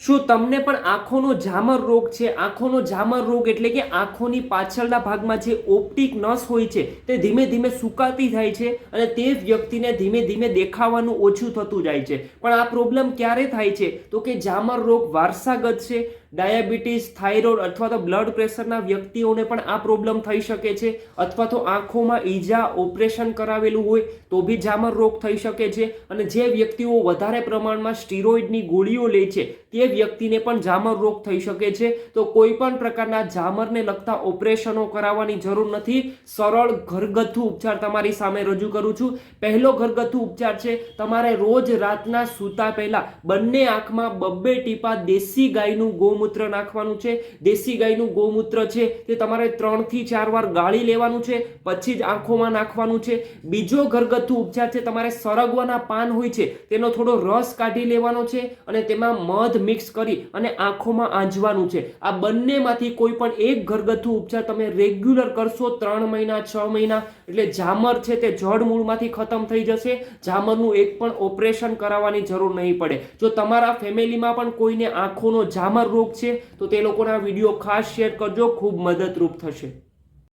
શું તમને પણ આંખોનો ઝામર રોગ છે? આંખોનો ઝામર રોગ એટલે કે આંખોની પાછળના ભાગમાં જે ઓપ્ટિક નસ હોય છે, તે ધીમે ધીમે સુકાતી થાય છે અને તે વ્યક્તિને ધીમે ધીમે દેખાવાનું ઓછું થતું જાય છે. પણ આ પ્રોબ્લેમ ક્યારે થાય છે? તો કે ઝામર રોગ વારસાગત છે, ડાયાબિટીસ, થાઇરોઇડ અથવા તો બ્લડ પ્રેશરના વ્યક્તિઓને પણ આ પ્રોબ્લેમ થઈ શકે છે અથવા તો આંખોમાં ઈજા, ઓપરેશન કરાવેલું હોય તો બી ઝામર રોગ થઈ શકે છે અને જે વ્યક્તિઓ વધારે પ્રમાણમાં સ્ટીરોઇડની ગોળીઓ લે છે, તે વ્યક્તિને પણ જામર રોગ થઈ શકે છે. તો કોઈ પણ પ્રકારના જામરને લગતા ઓપરેશનો કરાવવાની જરૂર નથી. સરળ ઘરગથ્થુ ઉપચાર તમારી સામે રજૂ કરું છું. પહેલો ઘરગથ્થુ ઉપચાર છે, તમારે રોજ રાતના સૂતા પહેલા બંને આંખમાં બબ્બે ટીપા દેશી ગાયનું ગૌમૂત્ર નાખવાનું છે. દેશી ગાયનું ગૌમૂત્ર છે તે તમારે ત્રણથી ચાર વાર ગાળી લેવાનું છે, પછી જ આંખોમાં નાખવાનું છે. બીજો ઘરગથ્થુ ઉપચાર છે, તમારે સરગવાના પાન હોય છે, તેનો થોડો રસ કાઢી લેવાનો છે અને તેમાં મધ મિક્સ કરી અને આંખોમાં આંજવાનું છે. આ બંનેમાંથી કોઈ પણ એક ઘરગથ્થુ ઉપચાર તમે રેગ્યુલર કરશો ત્રણ મહિના, છ મહિના, એટલે ઝામર છે તે જડમૂળમાંથી ખતમ થઈ જશે. ઝામરનું એક પણ ઓપરેશન કરાવવાની જરૂર નહીં પડે. જો તમારા ફેમિલીમાં પણ કોઈને આંખોનો ઝામર રોગ છે, તો તે લોકોના વીડિયો ખાસ શેર કરજો, ખૂબ મદદરૂપ થશે.